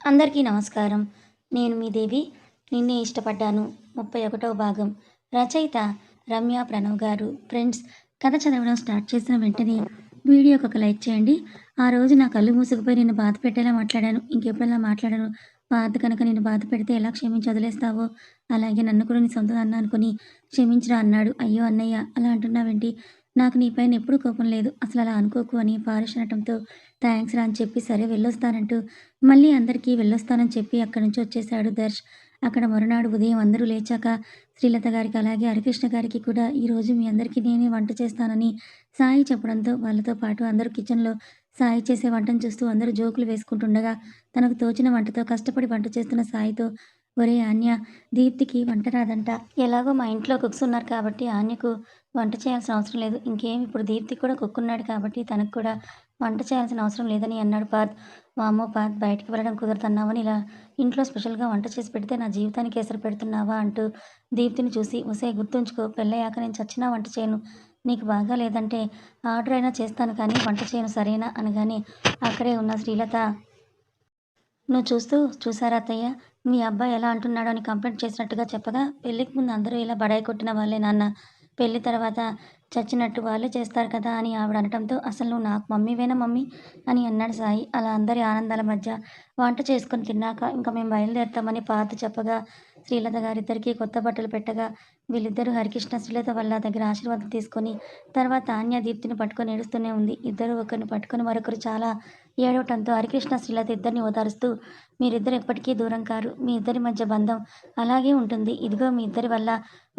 అందరికీ నమస్కారం. నేను మీ దేవి. నిన్నే ఇష్టపడ్డాను. ముప్పై ఒకటవ భాగం. రచయిత రమ్య ప్రణవ్ గారు. ఫ్రెండ్స్ కథ చదవడం స్టార్ట్ చేసిన వెంటనే వీడియోకి ఒక లైక్ చేయండి. ఆ రోజు నా కళ్ళు మూసుకుపోయి నేను బాధ పెట్టేలా మాట్లాడాను. ఇంకెప్పుడలా మాట్లాడాను? బాధ కనుక నేను బాధ పెడితే ఎలా క్షమించి వదిలేస్తావో? అలాగే నన్ను కూడా నీ సొంత అన్న అనుకుని క్షమించరా అన్నాడు. అయ్యో అన్నయ్య అలా అంటున్నావేంటి? నాకు నీ పైన ఎప్పుడూ కోపం లేదు. అసలు అలా అనుకోకు అని పారిష్ అనటంతో థ్యాంక్స్ రా అని చెప్పి సరే వెళ్ళొస్తానంటూ మళ్ళీ అందరికీ వెళ్ళొస్తానని చెప్పి అక్కడి నుంచి వచ్చేశాడు దర్శ్. అక్కడ మరునాడు ఉదయం అందరూ లేచాక శ్రీలత గారికి అలాగే హరికృష్ణ గారికి కూడా ఈరోజు మీ అందరికీ నేనే వంట చేస్తానని సాయి చెప్పడంతో వాళ్ళతో పాటు అందరూ కిచెన్లో సాయి చేసే వంటను చూస్తూ అందరూ జోకులు వేసుకుంటుండగా తనకు తోచిన వంటతో కష్టపడి వంట చేస్తున్న సాయితో ఒరే ఆన్య దీప్తికి వంట రాదంట. ఎలాగో మా ఇంట్లో కుక్స్ ఉన్నారు కాబట్టి ఆన్యకు వంట చేయాల్సిన అవసరం లేదు. ఇంకేం ఇప్పుడు దీప్తి కూడా కుక్కున్నాడు కాబట్టి తనకు కూడా వంట చేయాల్సిన అవసరం లేదని అన్నాడు పార్థ్ వామో పార్థ్ బయటికి వెళ్ళడం కుదరతన్నావని ఇలా ఇంట్లో స్పెషల్గా వంట చేసి పెడితే నా జీవితానికి ఎసరు పెడుతున్నావా? అంటూ దీప్తిని చూసి ఉసే గుర్తుంచుకో పెళ్ళయ్యాక నేను చచ్చినా వంట చేయను. నీకు బాగా లేదంటే ఆర్డర్ అయినా చేస్తాను కానీ వంట చేయను సరేనా? అనగానే అక్కడే ఉన్న శ్రీలత నువ్వు చూస్తూ చూసారా అత్తయ్య? మీ అబ్బాయి ఎలా అంటున్నాడో అని కంప్లైంట్ చేసినట్టుగా చెప్పగా పెళ్ళికి ముందు అందరూ ఇలా బడాయి కొట్టిన వాళ్ళే నాన్న. పెళ్ళి తర్వాత చచ్చినట్టు వాళ్ళే చేస్తారు కదా అని ఆవిడ అనటంతో అసలు నువ్వు నాకు మమ్మీవేనా మమ్మీ? అని అన్నాడు సాయి. అలా అందరి ఆనందాల మధ్య వంట చేసుకొని తిన్నాక ఇంకా మేము బయలుదేరుతామని పాత చెప్పగా శ్రీలత గారిద్దరికీ కొత్త బట్టలు పెట్టగా వీళ్ళిద్దరూ హరికృష్ణ శ్రీలత వల్ల దగ్గర ఆశీర్వాదం తీసుకొని తర్వాత ఆన్య దీప్తిని పట్టుకొని ఏడుస్తూనే ఉంది. ఇద్దరు ఒకరిని పట్టుకొని మరొకరు చాలా ఏడవటంతో హరికృష్ణ శ్రీలత ఇద్దరిని ఓదారుస్తూ మీరిద్దరు ఎప్పటికీ దూరం కారు. మీ ఇద్దరి మధ్య బంధం అలాగే ఉంటుంది. ఇదిగో మీ ఇద్దరి వల్ల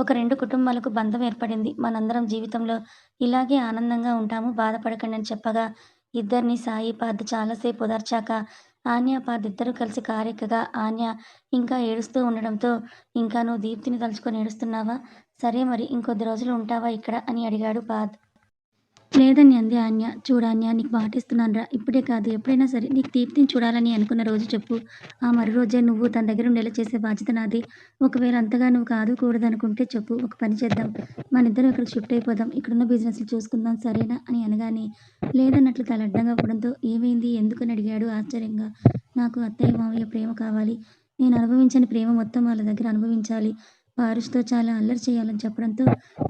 ఒక రెండు కుటుంబాలకు బంధం ఏర్పడింది. మనందరం జీవితంలో ఇలాగే ఆనందంగా ఉంటాము. బాధపడకండి అని చెప్పగా ఇద్దరిని సాయి పార్థ్ చాలాసేపు ఓదార్చాక ఆన్య పార్థ్ ఇద్దరు కలిసి కారెక్కగా ఆన్య ఇంకా ఏడుస్తూ ఉండడంతో ఇంకా నువ్వు దీప్తిని తలుచుకొని ఏడుస్తున్నావా? సరే మరి ఇంకొద్ది రోజులు ఉంటావా ఇక్కడ? అని అడిగాడు పార్థ్ లేదని అంది ఆన్య. చూడాన్య నీకు మాటిస్తున్నానురా ఇప్పుడే కాదు ఎప్పుడైనా సరే నీకు దీప్తిని చూడాలని అనుకున్న రోజు చెప్పు. ఆ మరు రోజే నువ్వు తన దగ్గర ఉండేలా చేసే బాధ్యత నాది. ఒకవేళ అంతగా నువ్వు కాదు కూడదనుకుంటే చెప్పు ఒక పని చేద్దాం. మన ఇద్దరం ఇక్కడ షిఫ్ట్ అయిపోదాం. ఇక్కడున్న బిజినెస్లు చూసుకుందాం సరేనా? అని అనగానే లేదన్నట్లు తల అడ్డంగా అవ్వడంతో ఏమైంది? ఎందుకని అడిగాడు ఆశ్చర్యంగా. నాకు అత్తయ్య మావయ్య ప్రేమ కావాలి. నేను అనుభవించని ప్రేమ మొత్తం వాళ్ళ దగ్గర అనుభవించాలి. పారుష్తో చాలా అల్లరి చేయాలని చెప్పడంతో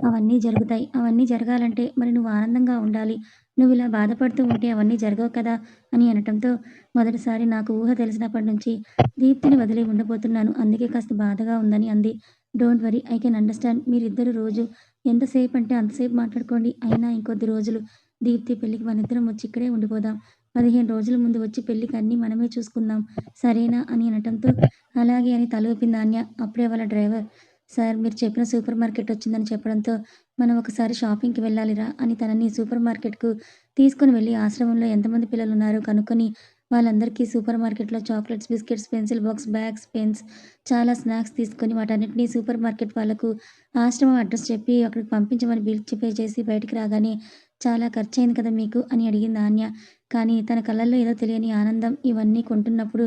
అవన్నీ జరుగుతాయి. అవన్నీ జరగాలంటే మరి నువ్వు ఆనందంగా ఉండాలి. నువ్వు ఇలా బాధపడుతూ ఉంటే అవన్నీ జరగవు కదా అని అనటంతో మొదటిసారి నాకు ఊహ తెలిసినప్పటి నుంచి దీప్తిని వదిలి ఉండబోతున్నాను. అందుకే కాస్త బాధగా ఉందని అంది. Don't worry I can understand. మీరిద్దరు రోజు ఎంతసేపు అంటే అంతసేపు మాట్లాడుకోండి. అయినా ఇంకొద్ది రోజులు దీప్తి పెళ్ళికి మన ఇద్దరం వచ్చి ఇక్కడే ఉండిపోదాం. పదిహేను రోజుల ముందు వచ్చి పెళ్ళికి అన్నీ మనమే చూసుకుందాం. సరేనా అని అనటంతో అలాగే అని తల ఊపింది అప్పుడే వాళ్ళ డ్రైవర్ సార్ మీరు చెప్పిన సూపర్ మార్కెట్ వచ్చిందని చెప్పడంతో మనం ఒకసారి షాపింగ్కి వెళ్ళాలిరా అని తనని సూపర్ మార్కెట్కు తీసుకుని వెళ్ళి ఆశ్రమంలో ఎంతమంది పిల్లలు ఉన్నారో కనుక్కొని వాళ్ళందరికీ సూపర్ మార్కెట్లో chocolates biscuits pencil box bags pens చాలా స్నాక్స్ తీసుకొని వాటన్నిటిని సూపర్ మార్కెట్ వాళ్ళకు ఆశ్రమం అడ్రస్ చెప్పి అక్కడికి పంపించమని బిల్ పే చేసి బయటికి రాగానే చాలా ఖర్చు అయింది కదా మీకు అని అడిగింది ఆన్య. కానీ తన కళ్ళల్లో ఏదో తెలియని ఆనందం ఇవన్నీ కొంటున్నప్పుడు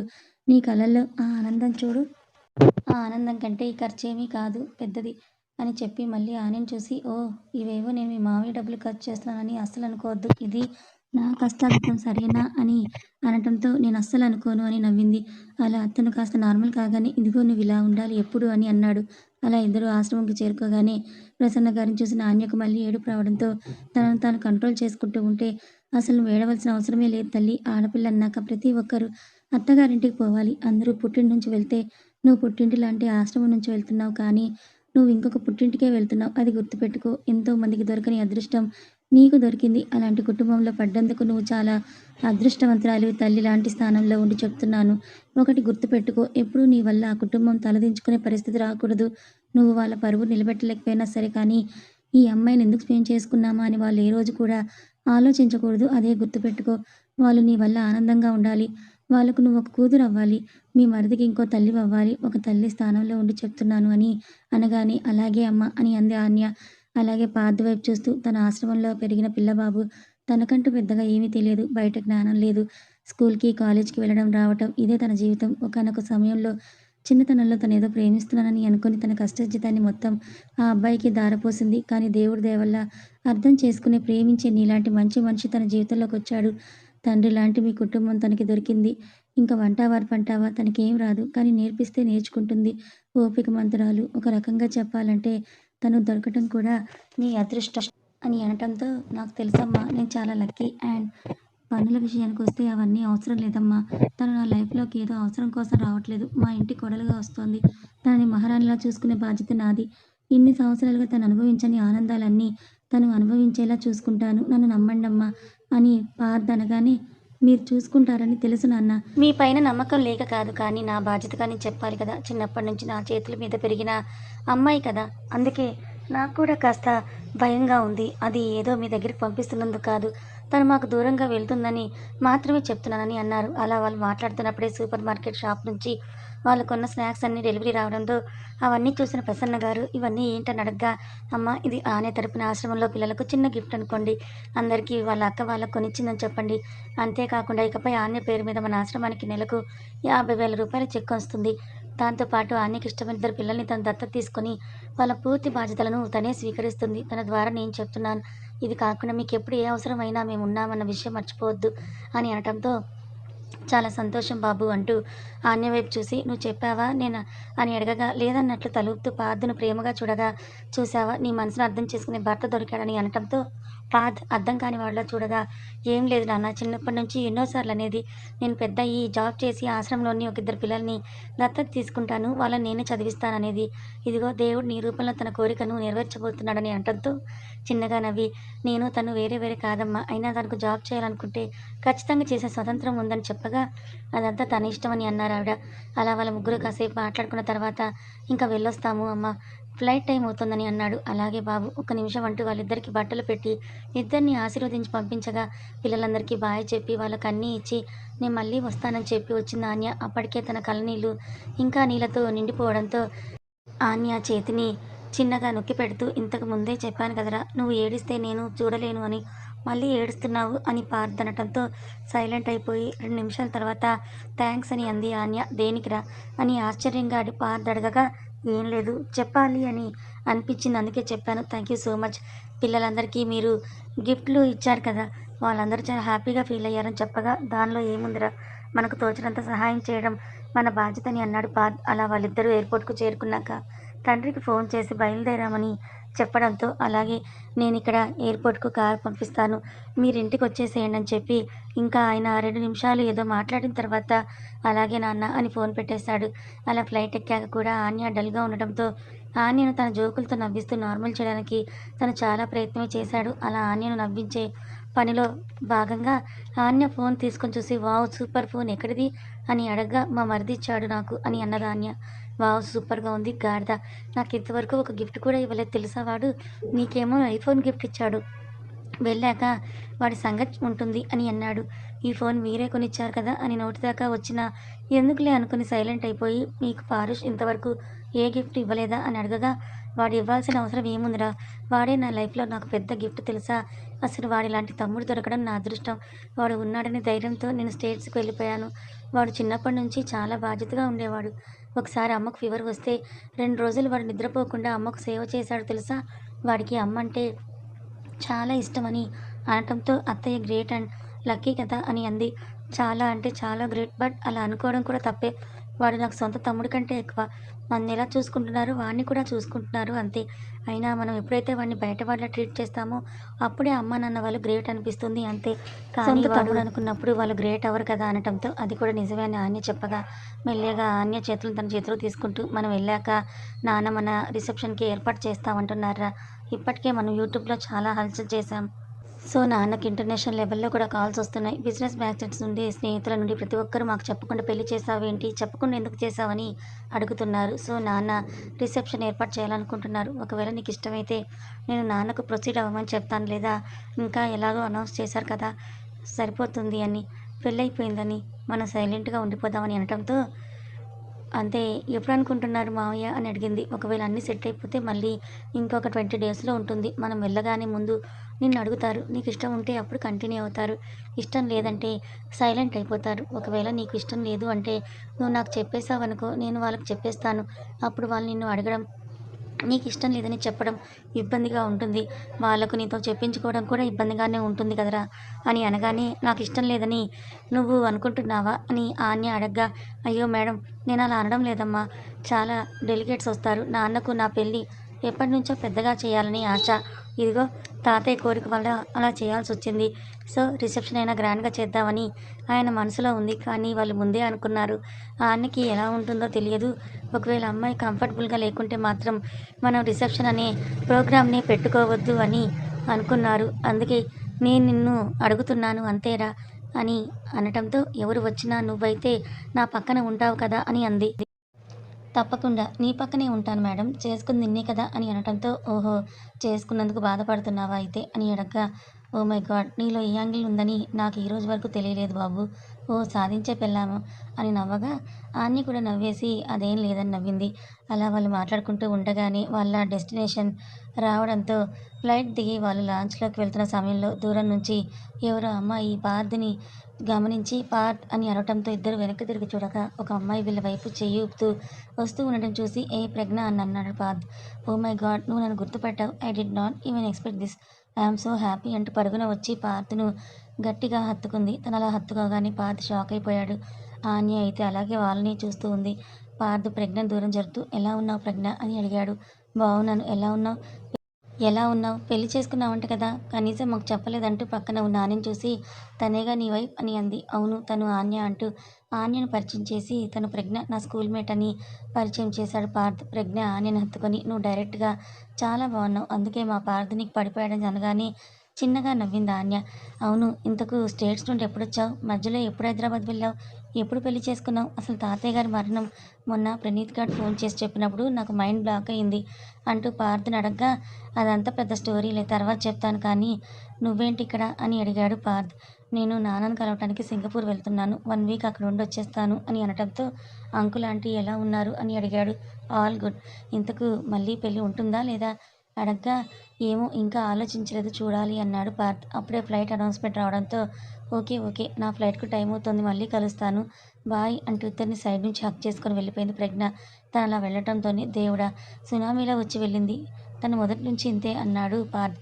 నీ కళ్ళల్లో ఆ ఆనందం చూడు. ఆ ఆనందం కంటే ఈ ఖర్చు ఏమీ కాదు పెద్దది అని చెప్పి మళ్ళీ ఆనని చూసి ఓ ఇవేవో నేను మీ మామయ్య డబ్బులు ఖర్చు చేస్తున్నానని అస్సలు అనుకోవద్దు ఇది నా కష్టార్జితం సరేనా అని అనటంతో నేను అస్సలు అనుకోను అని నవ్వింది. అలా అతను కాస్త నార్మల్ కాగానే ఇదిగో నువ్వు ఇలా ఉండాలి ఎప్పుడు అని అన్నాడు. అలా ఇద్దరు ఆశ్రమంకి చేరుకోగానే ప్రసన్న గారిని చూసిన ఆన్యకు మళ్ళీ ఏడుపు రావడంతో తనను తాను కంట్రోల్ చేసుకుంటూ ఉంటే అసలు వేడవలసిన అవసరమే లేదు తల్లి. ఆడపిల్ల అన్నాక ప్రతి ఒక్కరు అత్తగారింటికి పోవాలి అందరూ పుట్టిన నుంచి వెళ్తే నువ్వు పుట్టింటి లాంటి ఆశ్రమం నుంచి వెళ్తున్నావు కానీ నువ్వు ఇంకొక పుట్టింటికే వెళ్తున్నావు. అది గుర్తుపెట్టుకో. ఎంతో మందికి దొరకని అదృష్టం నీకు దొరికింది. అలాంటి కుటుంబంలో పడ్డందుకు నువ్వు చాలా అదృష్టవంతురాలు తల్లి లాంటి స్థానంలో ఉండి చెప్తున్నాను. ఒకటి గుర్తుపెట్టుకో. ఎప్పుడూ నీ వల్ల ఆ కుటుంబం తలదించుకునే పరిస్థితి రాకూడదు. నువ్వు వాళ్ళ పరువు నిలబెట్టలేకపోయినా సరే కానీ ఈ అమ్మాయిని ఎందుకు స్పేమ్ చేసుకున్నామా అని వాళ్ళు ఏ రోజు కూడా ఆలోచించకూడదు. అదే గుర్తుపెట్టుకో. వాళ్ళు నీ వల్ల ఆనందంగా ఉండాలి. వాళ్ళకు నువ్వు ఒక కూతురు అవ్వాలి మీ మరిదికి ఇంకో తల్లి అవ్వాలి ఒక తల్లి స్థానంలో ఉండి చెప్తున్నాను అని అనగానే అలాగే అమ్మ అని అంది ఆన్య అలాగే పార్థ వైపు చూస్తూ తన ఆశ్రమంలో పెరిగిన పిల్లబాబు తనకంటూ పెద్దగా ఏమీ తెలియదు బయట జ్ఞానం లేదు. స్కూల్కి కాలేజ్కి వెళ్ళడం రావటం ఇదే తన జీవితం. ఒకనొక సమయంలో చిన్నతనంలో తను ఏదో ప్రేమిస్తున్నానని అనుకుని తన కష్టజితాన్ని మొత్తం ఆ అబ్బాయికి దారపోసింది. కానీ దేవుడి దయవల్ల అర్థం చేసుకుని ప్రేమించే నీలాంటి మంచి మనిషి తన జీవితంలోకి వచ్చాడు. తండ్రి లాంటి మీ కుటుంబం తనకి దొరికింది. ఇంకా వంటావారు పంటావా? తనకేం రాదు. కానీ నేర్పిస్తే నేర్చుకుంటుంది. ఓపిక మంత్రాలు. ఒక రకంగా చెప్పాలంటే తను దొరకటం కూడా నీ అదృష్టం అని అనటంతో నాకు తెలుసమ్మా నేను చాలా లక్కీ అండ్ పనుల విషయానికి వస్తే అవన్నీ అవసరం లేదమ్మా. తను నా లైఫ్లోకి ఏదో అవసరం కోసం రావట్లేదు. మా ఇంటి కొడలుగా వస్తోంది. తనని మహారాణిలా చూసుకునే బాధ్యత నాది. ఇన్ని సంవత్సరాలుగా తను అనుభవించని ఆనందాలన్నీ తను అనుభవించేలా చూసుకుంటాను. నన్ను నమ్మండమ్మా. అని పార్థ్ అనగానే మీరు చూసుకుంటారని తెలుసు నాన్న. మీ పైన నమ్మకం లేక కాదు కానీ నా బాధ్యత కానీ చెప్పాలి కదా. చిన్నప్పటి నుంచి నా చేతుల మీద పెరిగిన అమ్మాయి కదా. అందుకే నాకు కూడా కాస్త భయంగా ఉంది. అది ఏదో మీ దగ్గరికి పంపిస్తున్నందుకు కాదు. తను మాకు దూరంగా వెళ్తుందని మాత్రమే చెప్తున్నానని అన్నారు. అలా వాళ్ళు మాట్లాడుతున్నప్పుడే సూపర్ మార్కెట్ షాప్ నుంచి వాళ్ళకున్న స్నాక్స్ అన్ని డెలివరీ రావడంతో అవన్నీ చూసిన ప్రసన్న గారు ఇవన్నీ ఏంటని అడగ్గా? అమ్మ ఇది ఆనే తరపున ఆశ్రమంలో పిల్లలకు చిన్న గిఫ్ట్ అనుకోండి. అందరికీ వాళ్ళ అక్క వాళ్ళకు కొనిచ్చిందని చెప్పండి. అంతేకాకుండా ఇకపై ఆన్య పేరు మీద మన ఆశ్రమానికి నెలకు యాభై వేల రూపాయల చెక్ వస్తుంది. దాంతోపాటు ఆన్యకి ఇష్టమైన ఇద్దరు పిల్లల్ని తను దత్తత తీసుకొని వాళ్ళ పూర్తి బాధ్యతలను తనే స్వీకరిస్తుంది. తన ద్వారా నేను చెప్తున్నాను. ఇది కాకుండా మీకు ఎప్పుడు ఏ అవసరమైనా మేము ఉన్నామన్న విషయం మర్చిపోవద్దు అని అనటంతో చాలా సంతోషం బాబు అంటూ ఆన్య వైపు చూసి నువ్వు చెప్పావా? నేను అని అడగగా లేదన్నట్లు తలుపుతూ పార్థను ప్రేమగా చూడగా చూసావా నీ మనసును అర్థం చేసుకునే భర్త దొరికాడని అనటంతో పాద్ అర్థం కాని వాళ్ళ చూడగా ఏం లేదు నాన్న చిన్నప్పటి నుంచి ఎన్నోసార్లు అనేది నేను పెద్ద ఈ జాబ్ చేసి ఆశ్రమంలోని ఒక ఇద్దరు పిల్లల్ని దత్తత తీసుకుంటాను వాళ్ళని నేనే చదివిస్తాననేది. ఇదిగో దేవుడు నీ రూపంలో తన కోరికను నెరవేర్చబోతున్నాడని అంటంతో చిన్నగా నవ్వి నేను తను వేరే వేరే కాదమ్మా అయినా తనకు జాబ్ చేయాలనుకుంటే ఖచ్చితంగా చేసే స్వతంత్రం ఉందని చెప్పగా అదంతా తన ఇష్టమని అన్నారు ఆవిడ. అలా వాళ్ళ ముగ్గురు కాసేపు మాట్లాడుకున్న తర్వాత ఇంకా వెళ్ళొస్తాము అమ్మ ఫ్లైట్ టైం అవుతుందని అన్నాడు. అలాగే బాబు ఒక నిమిషం అంటూ వాళ్ళిద్దరికి బట్టలు పెట్టి ఇద్దరిని ఆశీర్వదించి పంపించగా పిల్లలందరికీ బాయ్ చెప్పి వాళ్ళకి అన్నీ ఇచ్చి నేను మళ్ళీ వస్తానని చెప్పి వచ్చింది ఆన్య అప్పటికే తన కళ్ళనీళ్ళు ఇంకా నీళ్ళతో నిండిపోవడంతో ఆన్య చేతిని చిన్నగా నొక్కి పెడుతూ ఇంతకు ముందే చెప్పాను కదరా నువ్వు ఏడిస్తే నేను చూడలేను అని మళ్ళీ ఏడుస్తున్నావు అని పార్థనటంతో సైలెంట్ అయిపోయి రెండు నిమిషాల తర్వాత థ్యాంక్స్ అని అంది ఆన్య దేనికిరా అని ఆశ్చర్యంగా అడి పార్థ్ అడగగా ఏం లేదు చెప్పాలి అని అనిపించింది అందుకే చెప్పాను థ్యాంక్ యూ సో మచ్. పిల్లలందరికీ మీరు గిఫ్ట్లు ఇచ్చారు కదా వాళ్ళందరూ చాలా హ్యాపీగా ఫీల్ అయ్యారని చెప్పగా దానిలో ఏముందిరా? మనకు తోచినంత సహాయం చేయడం మన బాధ్యతని అన్నాడు పార్థ్. అలా వాళ్ళిద్దరూ ఎయిర్పోర్ట్కు చేరుకున్నాక తండ్రికి ఫోన్ చేసి బయలుదేరామని చెప్పడంతో అలాగే నేను ఇక్కడ ఎయిర్పోర్ట్కు కార్ పంపిస్తాను. మీరు ఇంటికి వచ్చేసేయండి అని చెప్పి ఇంకా ఆయన రెండు నిమిషాలు ఏదో మాట్లాడిన తర్వాత అలాగే నాన్న అని ఫోన్ పెట్టేశాడు అలా ఫ్లైట్ ఎక్కాక కూడా ఆన్య డల్గా ఉండడంతో ఆన్యను తన జోకులతో నవ్విస్తూ నార్మల్ చేయడానికి తను చాలా ప్రయత్నం చేశాడు. అలా ఆన్యను నవ్వించే పనిలో భాగంగా ఆన్య ఫోన్ తీసుకొని చూసి వావ్ సూపర్ ఫోన్ ఎక్కడిది? అని అడగగా మా మరిది ఇచ్చాడు నాకు అని అన్నదాన్య వావ్ సూపర్గా ఉంది గాడిద నాకు ఇంతవరకు ఒక గిఫ్ట్ కూడా ఇవ్వలేదు తెలుసా వాడు? నీకేమో ఐఫోన్ గిఫ్ట్ ఇచ్చాడు. వెళ్ళాక వాడి సంగతి ఉంటుంది అని అన్నాడు. ఈ ఫోన్ మీరే కొనిచ్చారు కదా అని నోటి దాకా వచ్చిన ఎందుకులే అనుకుని సైలెంట్ అయిపోయి మీకు పారుష్ ఇంతవరకు ఏ గిఫ్ట్ ఇవ్వలేదా అని అడగగా వాడు ఇవ్వాల్సిన అవసరం ఏముందిరా? వాడే నా లైఫ్లో నాకు పెద్ద గిఫ్ట్ తెలుసా? అసలు వాడి లాంటి తమ్ముడు దొరకడం నా అదృష్టం. వాడు ఉన్నాడని ధైర్యంతో నేను స్టేట్స్కి వెళ్ళిపోయాను. వాడు చిన్నప్పటి నుంచి చాలా బాధ్యతగా ఉండేవాడు. ఒకసారి అమ్మకు ఫీవర్ వస్తే రెండు రోజులు వాడు నిద్రపోకుండా అమ్మకు సేవ చేశాడు తెలుసా? వాడికి అమ్మ అంటే చాలా ఇష్టమని అనటంతో అత్తయ్య గ్రేట్ అండ్ లక్కీ కదా అని అంది. చాలా అంటే చాలా గ్రేట్ బట్ అలా అనుకోవడం కూడా తప్పే. వాడు నాకు సొంత తమ్ముడి కంటే ఎక్కువ. నన్ను ఎలా చూసుకుంటున్నారు వాడిని కూడా చూసుకుంటున్నారు అంతే. అయినా మనం ఎప్పుడైతే వాడిని బయట వాళ్ళ ట్రీట్ చేస్తామో అప్పుడే అమ్మ నాన్న వాళ్ళు గ్రేట్ అనిపిస్తుంది అంతే. కానీ వాడు అనుకున్నప్పుడు వాళ్ళు గ్రేట్ అవరు కదా అనటంతో అది కూడా నిజమే అని ఆన్య చెప్పగా. మెల్లగా ఆన్య చేతులు తన చేతిలో తీసుకుంటూ మనం వెళ్ళాక నాన్న మన రిసెప్షన్కి ఏర్పాటు చేస్తామంటున్నారా? ఇప్పటికే మనం యూట్యూబ్లో చాలా హల్చల్ చేశాం. సో నాన్నకి ఇంటర్నేషనల్ లెవెల్లో కూడా కాల్స్ వస్తున్నాయి. బిజినెస్ బ్యాక్సెట్స్ నుండి స్నేహితుల నుండి ప్రతి ఒక్కరు మాకు చెప్పకుండా పెళ్ళి చేసావేంటి? చెప్పకుండా ఎందుకు చేసావని అడుగుతున్నారు. సో నాన్న రిసెప్షన్ ఏర్పాటు చేయాలనుకుంటున్నారు. ఒకవేళ నీకు ఇష్టమైతే నేను నాన్నకు ప్రొసీడ్ అవ్వమని చెప్తాను లేదా? ఇంకా ఎలాగో అనౌన్స్ చేశారు కదా? సరిపోతుంది అని పెళ్ళైపోయిందని మనం సైలెంట్గా ఉండిపోదామని అనటంతో అంతే. ఎప్పుడు అనుకుంటున్నారు మావయ్య అని అడిగింది. ఒకవేళ అన్నీ సెట్ అయిపోతే మళ్ళీ ఇంకొక ట్వంటీ డేస్లో ఉంటుంది. మనం వెళ్ళగానే ముందు నిన్ను అడుగుతారు. నీకు ఇష్టం ఉంటే అప్పుడు కంటిన్యూ అవుతారు. ఇష్టం లేదంటే సైలెంట్ అయిపోతారు. ఒకవేళ నీకు ఇష్టం లేదు అంటే నువ్వు నాకు చెప్పేసావనుకో నేను వాళ్ళకి చెప్పేస్తాను. అప్పుడు వాళ్ళు నిన్ను అడగడం నీకు ఇష్టం లేదని చెప్పడం ఇబ్బందిగా ఉంటుంది. వాళ్ళకు నీతో చెప్పించుకోవడం కూడా ఇబ్బందిగానే ఉంటుంది కదరా అని అనగానే నాకు ఇష్టం లేదని నువ్వు అనుకుంటున్నావా అని ఆన్య అడగ్గా అయ్యో మేడం నేను అలా అనడం లేదమ్మా. చాలా డెలిగేట్స్ వస్తారు. నాన్నకు నా పెళ్ళి ఎప్పటి నుంచో పెద్దగా చేయాలని ఆశ. ఇదిగో తాతయ్య కోరిక వల్ల అలా చేయాల్సి వచ్చింది సో రిసెప్షన్ అయినా గ్రాండ్గా చేద్దామని ఆయన మనసులో ఉంది. కానీ వాళ్ళు ముందే అనుకున్నారు. ఆ అన్నకి ఎలా ఉంటుందో తెలియదు. ఒకవేళ అమ్మాయి కంఫర్టబుల్గా లేకుంటే మాత్రం మనం రిసెప్షన్ అనే ప్రోగ్రామ్ని పెట్టుకోవద్దు అని అనుకున్నారు. అందుకే నేను నిన్ను అడుగుతున్నాను అంతేరా అని అనటంతో ఎవరు వచ్చినా నువ్వైతే నా పక్కన ఉంటావు కదా అని అంది. తప్పకుండా. నీ పక్కనే ఉంటాను మేడం. చేసుకుని నిన్నే కదా అని అనటంతో ఓహో చేసుకున్నందుకు బాధపడుతున్నావా అయితే అని అడగ్గా ఓ మై గాడ్ నీలో ఈ యాంగిల్ ఉందని నాకు ఈ రోజు వరకు తెలియలేదు బాబు. ఓ సాధించే పెళ్ళాము అని నవ్వగా ఆన్ని కూడా నవ్వేసి అదేం లేదని నవ్వింది. అలా వాళ్ళు మాట్లాడుకుంటూ ఉండగానే వాళ్ళ డెస్టినేషన్ రావడంతో ఫ్లైట్ దిగి వాళ్ళు లాంచ్లోకి వెళ్తున్న సమయంలో దూరం నుంచి ఎవరో అమ్మాయి పార్థిని గమనించి పార్ట్ అని అరవటంతో ఇద్దరు వెనక్కి తిరిగి చూడగా ఒక అమ్మాయి వీళ్ళ వైపు చెయ్యి ఊపుతూ వస్తూ ఉండటం చూసి ఏ ప్రజ్ఞ అని అన్నాడు పార్థ్ ఓ మై గాడ్ నువ్వు నన్ను గుర్తుపట్టావు. I did not even expect this. I'm so happy అంటూ పరుగున వచ్చి పార్థ్ను గట్టిగా హత్తుకుంది. తను అలా హత్తుకోగానే పార్థ్ షాక్ అయిపోయాడు. ఆన్య అయితే అలాగే వాళ్ళని చూస్తూ ఉంది. పార్థ్ ప్రజ్ఞ దూరం జరుపుతూ ఎలా ఉన్నావు ప్రజ్ఞ అని అడిగాడు. బాగున్నాను ఎలా ఉన్నావు? ఎలా ఉన్నావు? పెళ్ళి చేసుకున్నావంట కదా. కనీసం మాకు చెప్పలేదంటూ పక్కన ఉన్న ఆన్యను చూసి తనేగా నీ వైఫ్ అని అంది. అవును తను ఆన్య అంటూ ఆన్యను పరిచయం చేసి తను ప్రజ్ఞ నా స్కూల్ మేట్ అని పరిచయం చేశాడు పార్థ్. ప్రజ్ఞ ఆన్యను హత్తుకొని నువ్వు డైరెక్ట్గా చాలా బాగున్నావు. అందుకే మా పార్థ్ నీకు పడిపోయాడని అనగానే చిన్నగా నవ్వింది ఆన్య. అవును ఇంతకు స్టేట్స్ నుండి ఎప్పుడు వచ్చావు మధ్యలో ఎప్పుడు హైదరాబాద్ వెళ్ళావు? ఎప్పుడు పెళ్ళి చేసుకున్నావు? అసలు తాతయ్య గారి మరణం మొన్న ప్రణీత్ గారు ఫోన్ చేసి చెప్పినప్పుడు నాకు మైండ్ బ్లాక్ అయింది అంటూ పార్థని అడగ్గా అదంతా పెద్ద స్టోరీలే తర్వాత చెప్తాను కానీ నువ్వేంటి ఇక్కడ? అని అడిగాడు పార్థ్ నేను నాన్నను కలవటానికి సింగపూర్ వెళ్తున్నాను. వన్ వీక్ అక్కడ ఉండి వచ్చేస్తాను అని అనటంతో అంకుల్ ఆంటీ ఎలా ఉన్నారు? అని అడిగాడు. All good. ఇంతకు మళ్ళీ పెళ్ళి ఉంటుందా లేదా? అడగ్గా ఏమో ఇంకా ఆలోచించలేదు చూడాలి అన్నాడు పార్థ్ అప్పుడే ఫ్లైట్ అనౌన్స్మెంట్ రావడంతో ఓకే ఓకే నా ఫ్లైట్కు టైం అవుతుంది మళ్ళీ కలుస్తాను. బాయ్ అంటూ ఇద్దరిని సైడ్ నుంచి హక్ చేసుకొని వెళ్ళిపోయింది ప్రజ్ఞ. తను అలా వెళ్ళటంతోనే దేవుడా సునామీలా వచ్చి వెళ్ళింది. తను మొదటి నుంచి ఇంతే అన్నాడు పార్థ్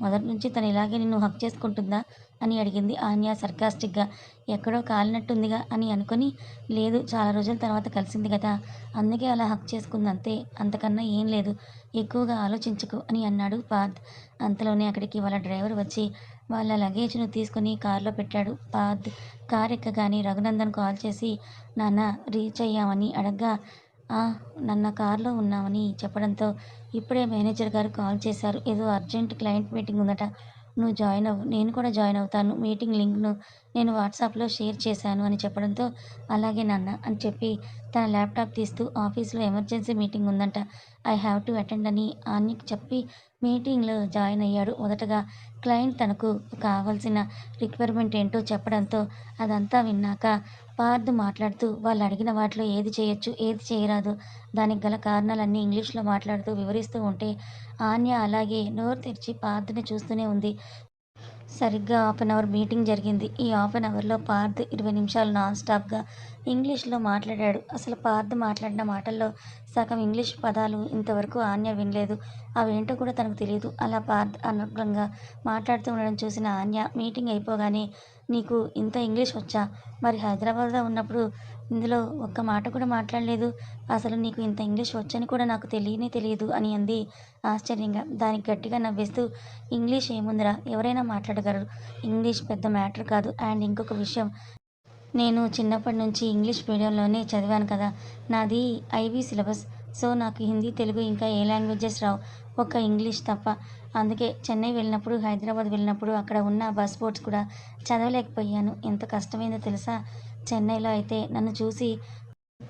మొదటి నుంచి తను ఇలాగే నిన్ను హక్ చేసుకుంటుందా? అని అడిగింది ఆన్య సర్కాస్టిక్గా. ఎక్కడో కాలినట్టుందిగా అని అనుకొని లేదు చాలా రోజుల తర్వాత కలిసింది కదా అందుకే అలా హక్ చేసుకుంది అంతే అంతకన్నా ఏం లేదు ఎక్కువగా ఆలోచించకు అని అన్నాడు పార్థ్ అంతలోనే అక్కడికి వాళ్ళ డ్రైవర్ వచ్చి వాళ్ళ లగేజ్ను తీసుకుని కారులో పెట్టాడు పార్థ్ కార్ ఎక్కగానే రఘునందన్ కాల్ చేసి నాన్న రీచ్ అయ్యామని అడగ్గా "ఆ, నన్న కారులో ఉన్నామని చెప్పడంతో ఇప్పుడే మేనేజర్ గారు కాల్ చేశారు ఏదో అర్జెంట్ క్లయింట్ మీటింగ్ ఉందట. నువ్వు జాయిన్ అవ్వు. నేను కూడా జాయిన్ అవుతాను. మీటింగ్ లింక్ను నేను వాట్సాప్లో షేర్ చేశాను అని చెప్పడంతో అలాగే నాన్న అని చెప్పి తన ల్యాప్టాప్ తీస్తూ ఆఫీస్లో ఎమర్జెన్సీ మీటింగ్ ఉందంట. ఐ హ్యావ్ టు అటెండ్ అని ఆన్యకి చెప్పి మీటింగ్లో జాయిన్ అయ్యాడు. మొదటగా క్లయింట్ తనకు కావాల్సిన రిక్వైర్మెంట్ ఏంటో చెప్పడంతో అదంతా విన్నాక పార్థ్ మాట్లాడుతూ వాళ్ళు అడిగిన వాటిలో ఏది చేయొచ్చు ఏది చేయరాదు దానికి గల కారణాలన్నీ ఇంగ్లీష్లో మాట్లాడుతూ వివరిస్తూ ఉంటే ఆన్య అలాగే నోరు తెరిచి పార్థ్ని చూస్తూనే ఉంది. సరిగ్గా హాఫ్ అన్ అవర్ మీటింగ్ జరిగింది. ఈ హాఫ్ అన్ అవర్లో పార్థ్ ఇరవై నిమిషాలు నాన్ స్టాప్గా ఇంగ్లీష్లో మాట్లాడాడు. అసలు పార్థ్ మాట్లాడిన మాటల్లో సగం ఇంగ్లీష్ పదాలు ఇంతవరకు ఆన్య వినలేదు. అవేంటో కూడా తనకు తెలియదు అలా పార్థ్ అనుగ్రంగా మాట్లాడుతూ ఉండడం చూసిన ఆన్య మీటింగ్ అయిపోగానే నీకు ఇంత ఇంగ్లీష్ వచ్చా? మరి హైదరాబాద్లో ఉన్నప్పుడు ఇందులో ఒక్క మాట కూడా మాట్లాడలేదు. అసలు నీకు ఇంత ఇంగ్లీష్ వచ్చని కూడా నాకు తెలియనే తెలియదు అని అంది ఆశ్చర్యంగా. దానికి గట్టిగా నవ్వేస్తూ ఇంగ్లీష్ ఏముందిరా? ఎవరైనా మాట్లాడగలరు. ఇంగ్లీష్ పెద్ద మ్యాటర్ కాదు. అండ్ ఇంకొక విషయం. నేను చిన్నప్పటి నుంచి ఇంగ్లీష్ మీడియంలోనే చదివాను కదా. నాది ఐబీ సిలబస్. సో నాకు హిందీ తెలుగు ఇంకా ఏ లాంగ్వేజెస్ రావు. ఒక్క ఇంగ్లీష్ తప్ప. అందుకే చెన్నై వెళ్ళినప్పుడు హైదరాబాద్ వెళ్ళినప్పుడు అక్కడ ఉన్న బస్ బోర్డ్స్ కూడా చదవలేకపోయాను. ఎంత కష్టమైందో తెలుసా? చెన్నైలో అయితే నన్ను చూసి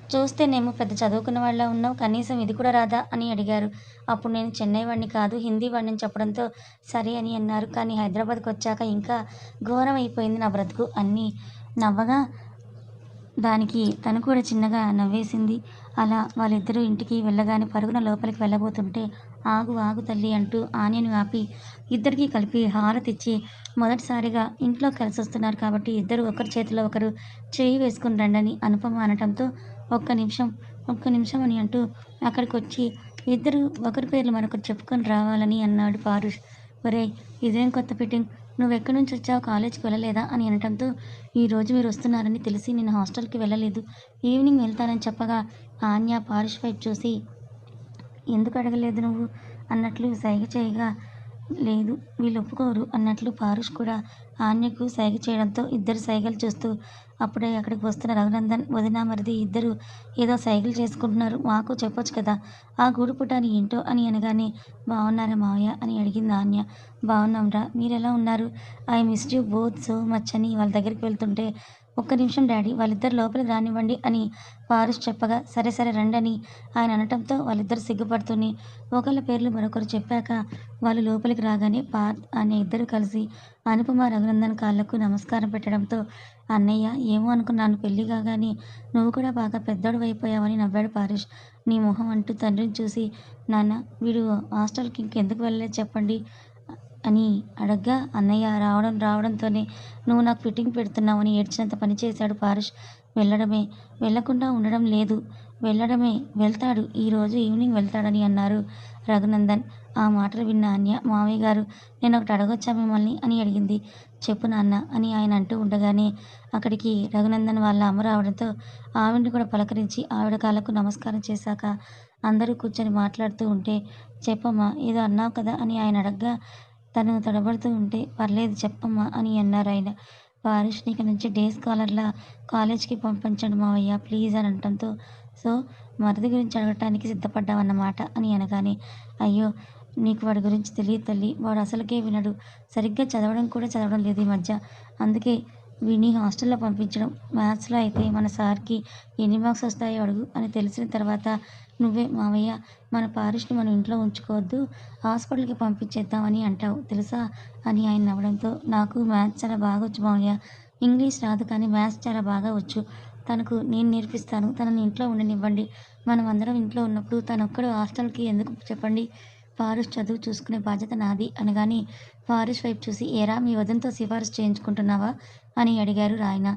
చూస్తేనేమో పెద్ద చదువుకున్న వాళ్ళ ఉన్నావు కనీసం ఇది కూడా రాదా? అని అడిగారు. అప్పుడు నేను చెన్నై వాడిని కాదు హిందీ వాడిని చెప్పడంతో సరే అని అన్నారు. కానీ హైదరాబాద్కి వచ్చాక ఇంకా ఘోరం అయిపోయింది నా బ్రతుకు. అన్నీ నవ్వగా దానికి తను కూడా చిన్నగా నవ్వేసింది. అలా వాళ్ళిద్దరూ ఇంటికి వెళ్ళగానే పరుగున లోపలికి వెళ్ళబోతుంటే ఆగు ఆగు తల్లి అంటూ ఆన్యను ఆపి ఇద్దరికీ కలిపి హారతిచ్చి మొదటిసారిగా ఇంట్లో కలిసి వస్తున్నారు కాబట్టి ఇద్దరు ఒకరి చేతిలో ఒకరు చేయి వేసుకుని రండని అనుపమ అనటంతో ఒక్క నిమిషం ఒక్క నిమిషం అని అంటూ అక్కడికి వచ్చి ఇద్దరు ఒకరి పేర్లు మరొకరు చెప్పుకొని రావాలని అన్నాడు పారుష్. ఒరేయ్ ఇదేం కొత్త ఫిట్టింగ్? నువ్వెక్కడి నుంచి వచ్చావు కాలేజీకి వెళ్ళలేదా? అని అనటంతో ఈరోజు మీరు వస్తున్నారని తెలిసి నేను హాస్టల్కి వెళ్ళలేదు. ఈవినింగ్ వెళ్తానని చెప్పగా ఆన్య పారుష్ వైపు చూసి ఎందుకు అడగలేదు నువ్వు? అన్నట్లు సైగ చేయగా లేదు వీళ్ళు ఒప్పుకోరు అన్నట్లు పారుష్ కూడా ఆన్యకు సైగ చేయడంతో ఇద్దరు సైగలు చూస్తూ అప్పుడే అక్కడికి వస్తున్న రఘునందన్ వదిన మరిది ఇద్దరు ఏదో సైగలు చేసుకుంటున్నారు మాకు చెప్పొచ్చు కదా ఆ గూడు పుటాని ఏంటో అని అనగానే బాగున్నారా మావయ్య అని అడిగింది ఆన్య. బాగున్నాంరా మీరు ఎలా ఉన్నారు? I miss you both so much అని వాళ్ళ దగ్గరికి వెళ్తుంటే ఒక్క నిమిషం డాడీ. వాళ్ళిద్దరు లోపలికి రానివ్వండి అని పారుస్ చెప్పగా సరే సరే రండని ఆయన అనటంతో వాళ్ళిద్దరు సిగ్గుపడుతూనే ఒకళ్ళ పేర్లు మరొకరు చెప్పాక వాళ్ళు లోపలికి రాగానే పార్త్ అనే ఇద్దరు కలిసి అనుపమ రఘునందన్ కాళ్ళకు నమస్కారం పెట్టడంతో అన్నయ్య ఏమో అనుకున్నాను పెళ్ళి కాగానే నువ్వు కూడా బాగా పెద్దోడు అయిపోయావని నవ్వాడు పారుష్. నీ మొహం అంటూ తండ్రిని చూసి నాన్న వీడు హాస్టల్కి ఇంకెందుకు వెళ్ళలేదు చెప్పండి. అని అడగ్గా అన్నయ్య రావడం రావడంతోనే నువ్వు నాకు ఫిట్టింగ్ పెడుతున్నావని ఏడ్చినంత పని చేశాడు పారుష్. వెళ్ళడమే. వెళ్ళకుండా ఉండడం లేదు. వెళ్ళడమే. వెళ్తాడు. ఈరోజు ఈవినింగ్ వెళ్తాడని అన్నారు రఘునందన్. ఆ మాటలు విన్న అన్య మావయ్య గారు నేను ఒకటి అడగొచ్చా మిమ్మల్ని? అని అడిగింది. చెప్పు నాన్న అని ఆయన అంటూ ఉండగానే అక్కడికి రఘునందన్ వాళ్ళ అమ్మ రావడంతో ఆవిడని కూడా పలకరించి ఆవిడ కాళ్ళకు నమస్కారం చేశాక అందరూ కూర్చొని మాట్లాడుతూ ఉంటే చెప్పమ్మా ఏదో అన్నావు కదా అని ఆయన అడగ్గా తను తడబడుతూ ఉంటే పర్లేదు చెప్పమ్మా అని అన్నారు ఆయన. పారిష్ని ఇక నుంచి డే స్కాలర్లా కాలేజ్కి పంపించండి మావయ్య ప్లీజ్ అని అనటంతో సో మరిది గురించి అడగటానికి సిద్ధపడ్డామన్నమాట అని అనగానే అయ్యో నీకు వాడి గురించి తెలియదు తల్లి వాడు అసలుకే వినడు. సరిగ్గా చదవడం కూడా చదవడం లేదు ఈ మధ్య. అందుకే వీడిని హాస్టల్లో పంపించడం మ్యాథ్స్లో అయితే మన సార్కి ఎన్ని మార్క్స్ వస్తాయో అడుగు అని తెలిసిన తర్వాత నువ్వే మావయ్య మన పారిష్ని మనం ఇంట్లో ఉంచుకోవద్దు. హాస్పిటల్కి పంపించేద్దామని అంటావు తెలుసా? అని ఆయన నవ్వడంతో నాకు మ్యాథ్స్ చాలా బాగా వచ్చు మావయ్య. ఇంగ్లీష్ రాదు కానీ మ్యాథ్స్ చాలా బాగా వచ్చు. తనకు నేను నేర్పిస్తాను. తనని ఇంట్లో ఉండనివ్వండి. మనం అందరం ఇంట్లో ఉన్నప్పుడు తను ఒక్కడు హాస్టల్కి ఎందుకు చెప్పండి? పారుష్ చదువు చూసుకునే బాధ్యత నాది అనగానే పారుష్ వైపు చూసి ఏరా మీ వదంతో సిఫారసు చేయించుకుంటున్నావా? అని అడిగారు రాయన.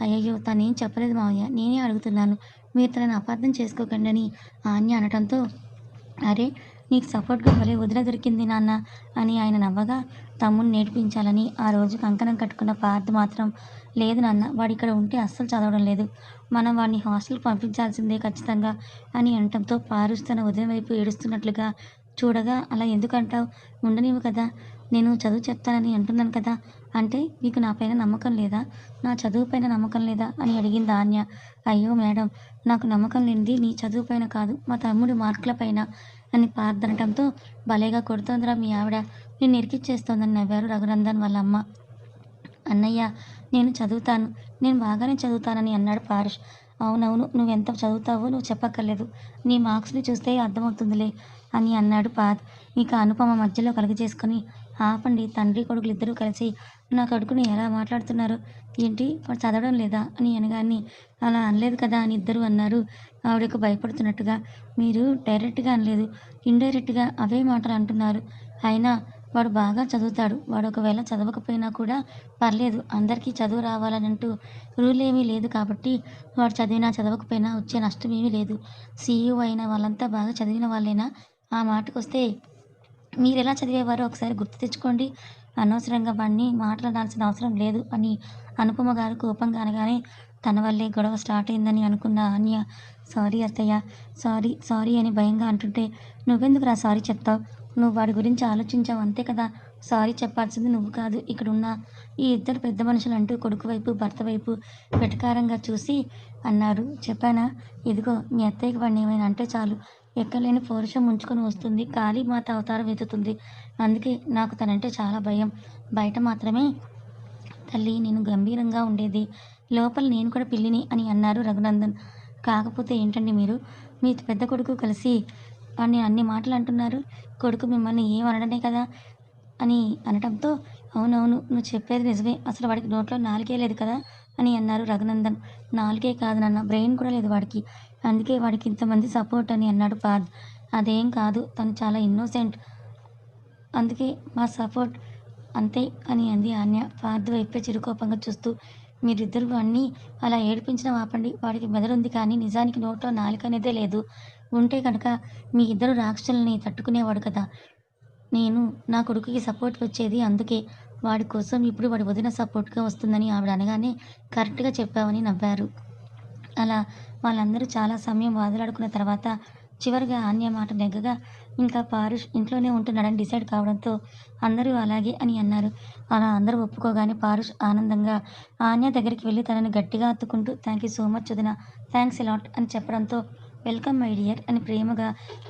అయ్యయ్యో తనేం చెప్పలేదు మావయ్య. నేనే అడుగుతున్నాను. మీరు తనని అపార్థం చేసుకోకండి అని ఆన్య అనటంతో అరే నీకు సపోర్ట్గా భలే వదిన దొరికింది నాన్న అని ఆయన నవ్వగా తమ్ముని నేర్పించాలని ఆ రోజు కంకణం కట్టుకున్న పార్థ మాత్రం లేదు నాన్న. వాడు ఇక్కడ ఉంటే అస్సలు చదవడం లేదు. మనం వాడిని హాస్టల్కి పంపించాల్సిందే ఖచ్చితంగా అని అనటంతో పారుస్తున్న తన వదిన వైపు ఏడుస్తున్నట్లుగా చూడగా అలా ఎందుకంటావు? ఉండనివ్వు కదా. నేను చదువు చెప్తానని అంటున్నాను కదా అంటే మీకు నా పైన నమ్మకం లేదా? నా చదువు పైన నమ్మకం లేదా? అని అడిగింది ఆన్య అయ్యో మేడం నాకు నమ్మకం లేనిది నీ చదువు పైన కాదు మా తమ్ముడి మార్కుల పైన అని పార్దనటంతో భలేగా కొడుతోందిరా మీ ఆవిడ. నేను ఇరికిచ్చేస్తోందని నవ్వారు రఘునందన్ వాళ్ళ అమ్మ. అన్నయ్య నేను చదువుతాను నేను బాగానే చదువుతానని అన్నాడు పారుష్. అవునవును నువ్వెంత చదువుతావో నువ్వు చెప్పక్కర్లేదు నీ మార్క్స్ని చూస్తే అర్థమవుతుందిలే అని అన్నాడు పాద్ ఇక అనుపమ మధ్యలో కలుగజేసుకొని ఆపండి తండ్రి కొడుకులు ఇద్దరూ కలిసి నా కొడుకుని ఎలా మాట్లాడుతున్నారు? ఏంటి? వాడు చదవడం లేదా? అని అనగానే అలా అనలేదు కదా అని ఇద్దరు అన్నారు. ఆవిడకు భయపడుతున్నట్టుగా మీరు డైరెక్ట్గా అనలేదు ఇండైరెక్ట్గా అవే మాటలు అంటున్నారు. అయినా వాడు బాగా చదువుతాడు. వాడు ఒకవేళ చదవకపోయినా కూడా పర్లేదు అందరికీ చదువు రావాలని అంటూ రూల్ ఏమీ లేదు కాబట్టి వాడు చదివినా చదవకపోయినా వచ్చే నష్టం ఏమీ లేదు. సీఈఓ అయిన వాళ్ళంతా బాగా చదివిన వాళ్ళేనా? ఆ మాటకు వస్తే మీరు ఎలా చదివేవారో ఒకసారి గుర్తు తెచ్చుకోండి. అనవసరంగా వాడిని మాట్లాడాల్సిన అవసరం లేదు అని అనుపమ గారు కోపంగా అనగానే తన వల్లే గొడవ స్టార్ట్ అయిందని అనుకున్న అన్య సారీ అత్తయ్య సారీ సారీ అని భయంగా అంటుంటే నువ్వెందుకు రా సారీ చెప్తావు? నువ్వు వాడి గురించి ఆలోచించావు అంతే కదా? సారీ చెప్పాల్సింది నువ్వు కాదు ఇక్కడ ఉన్న ఈ ఇద్దరు పెద్ద మనుషులు అంటూ కొడుకు వైపు భర్త వైపు వెటకారంగా చూసి అన్నారు. చెప్పానా? ఇదిగో మీ అత్తయ్యకి వాడిని ఏమైనా అంటే చాలు. ఎక్కలేని పౌరుషం ఉంచుకొని వస్తుంది. కాళీమాత అవతారం ఎత్తుతుంది అందుకే నాకు తనంటే చాలా భయం. బయట మాత్రమే తల్లి నేను గంభీరంగా ఉండేది. లోపల నేను కూడా పిల్లిని అని అన్నారు రఘునందన్. కాకపోతే ఏంటండి మీరు? మీ పెద్ద కొడుకు కలిసి వాడిని అన్ని మాటలు అంటున్నారు. కొడుకు మిమ్మల్ని ఏం అనడమే కదా అని అనటంతో అవునవును నువ్వు చెప్పేది నిజమే. అసలు వాడికి నోట్లో నాలుగే లేదు కదా అని అన్నారు రఘునందన్. నాలుగే కాదు నాన్న బ్రెయిన్ కూడా లేదు వాడికి. అందుకే వాడికి ఇంతమంది సపోర్ట్ అని అన్నాడు పాద్ అదేం కాదు తను చాలా ఇన్నోసెంట్. అందుకే మా సపోర్ట్ అంతే అని అంది ఆన్య పార్థ్ వైపే చిరుకోపంగా చూస్తూ మీరిద్దరు వాడిని అలా ఏడిపించడం ఆపండి. వాడికి మెదడుంది కానీ నిజానికి నోట్లో నాలుక అనేదే లేదు. ఉంటే కనుక మీ ఇద్దరు రాక్షసుల్ని తట్టుకునేవాడు కదా. నేను నా కొడుకుకి సపోర్ట్ వచ్చేది అందుకే. వాడి కోసం ఇప్పుడు వాడి వదిన సపోర్ట్గా వస్తుందని ఆవిడ అనగానే కరెక్ట్గా చెప్పావని నవ్వారు. అలా వాళ్ళందరూ చాలా సమయం వాదులాడుకున్న తర్వాత చివరిగా ఆన్య మాట నెగ్గగా ఇంకా పారుష్ ఇంట్లోనే ఉంటున్నాడని డిసైడ్ కావడంతో అందరూ అలాగే అని అన్నారు. అలా అందరూ ఒప్పుకోగానే పారుష్ ఆనందంగా ఆన్య దగ్గరికి వెళ్ళి తనని గట్టిగా హత్తుకుంటూ థ్యాంక్ యూ సో మచ్ వదిన థ్యాంక్స్ ఎలాట్ అని చెప్పడంతో వెల్కమ్ మై డియర్ అని ప్రేమగా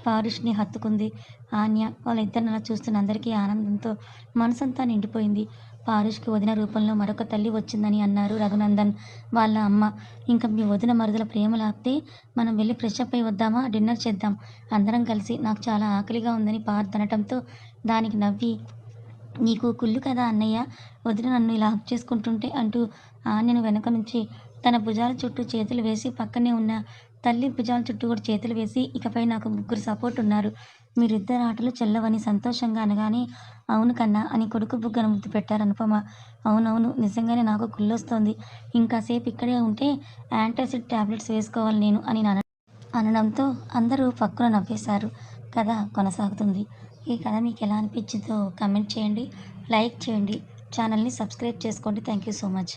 పారుష్ని హత్తుకుంది. ఆన్య వాళ్ళిద్దరిని అలా చూస్తున్న అందరికీ ఆనందంతో మనసంతా నిండిపోయింది. పారుష్కి వదిన రూపంలో మరొక తల్లి వచ్చిందని అన్నారు రఘునందన్ వాళ్ళ అమ్మ. ఇంకా మీ వదిన మరుదల ప్రేమలు ఆపితే మనం వెళ్ళి ఫ్రెష్ అప్ అయి వద్దామా? డిన్నర్ చేద్దాం. అందరం కలిసి నాకు చాలా ఆకలిగా ఉందని పార్త్ అనటంతో దానికి నవ్వి నీకు కుళ్ళు కదా అన్నయ్య? వదిన నన్ను ఇలా హక్ చేసుకుంటుంటే అంటూ ఆన్యను వెనక నుంచి తన భుజాల చుట్టూ చేతులు వేసి పక్కనే ఉన్న తల్లి భుజాల చుట్టూ కూడా చేతులు వేసి ఇకపై నాకు ముగ్గురు సపోర్ట్ ఉన్నారు. మీరిద్దరు ఆటలు చెల్లవని సంతోషంగా అనగానే అవును కన్నా అని కొడుకు బుగ్గను ముద్దు పెట్టారు అనుపమ అవునవును నిజంగానే నాకు కుళ్ళొస్తోంది. ఇంకాసేపు ఇక్కడే ఉంటే యాంటాసిడ్ ట్యాబ్లెట్స్ వేసుకోవాలి నేను అని అన అనడంతో అందరూ పక్కన నవ్వేశారు. కథ కొనసాగుతుంది. ఈ కథ మీకు ఎలా అనిపించిందో కమెంట్ చేయండి లైక్ చేయండి. ఛానల్ని సబ్స్క్రైబ్ చేసుకోండి. Thank you so much.